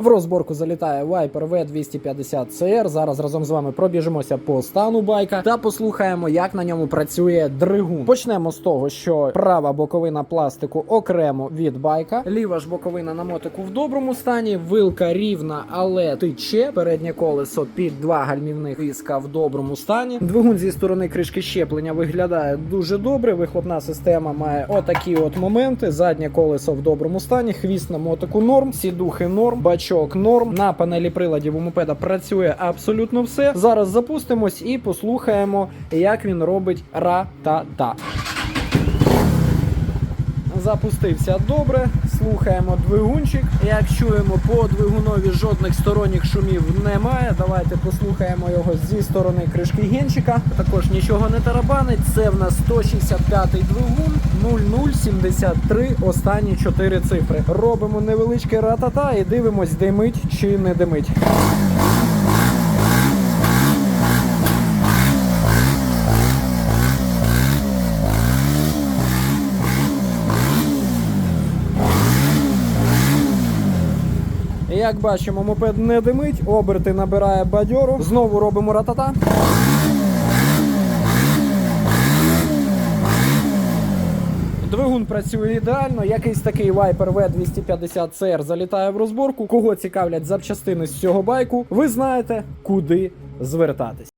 В розборку залітає Viper V250 CR. Зараз разом з вами пробіжимося по стану байка та послухаємо, як на ньому працює двигун. Почнемо з того, що права боковина пластику окремо від байка, ліва ж боковина на мотику в доброму стані, вилка рівна, але тече. Переднє колесо під два гальмівних диска в доброму стані. Двигун зі сторони кришки щеплення виглядає дуже добре. Вихлопна система має отакі от моменти. Заднє колесо в доброму стані, хвіст на мотику норм, сідухи норм, бачок норм. На панелі приладів у мопеда працює абсолютно все. Зараз запустимось і послухаємо, як він робить ра-та-та. Запустився добре, слухаємо двигунчик. Як чуємо, по двигунові жодних сторонніх шумів немає. Давайте послухаємо його зі сторони кришки генчика. Також нічого не тарабанить. Це в нас 165-й двигун 0073, останні 4 цифри. Робимо невеличке ратата і дивимось, димить чи не димить. Як бачимо, мопед не димить, оберти набирає бадьору. Знову робимо ратата. Двигун працює ідеально. Якийсь такий Viper V250 CR залітає в розборку. Кого цікавлять запчастини з цього байку, ви знаєте, куди звертатись.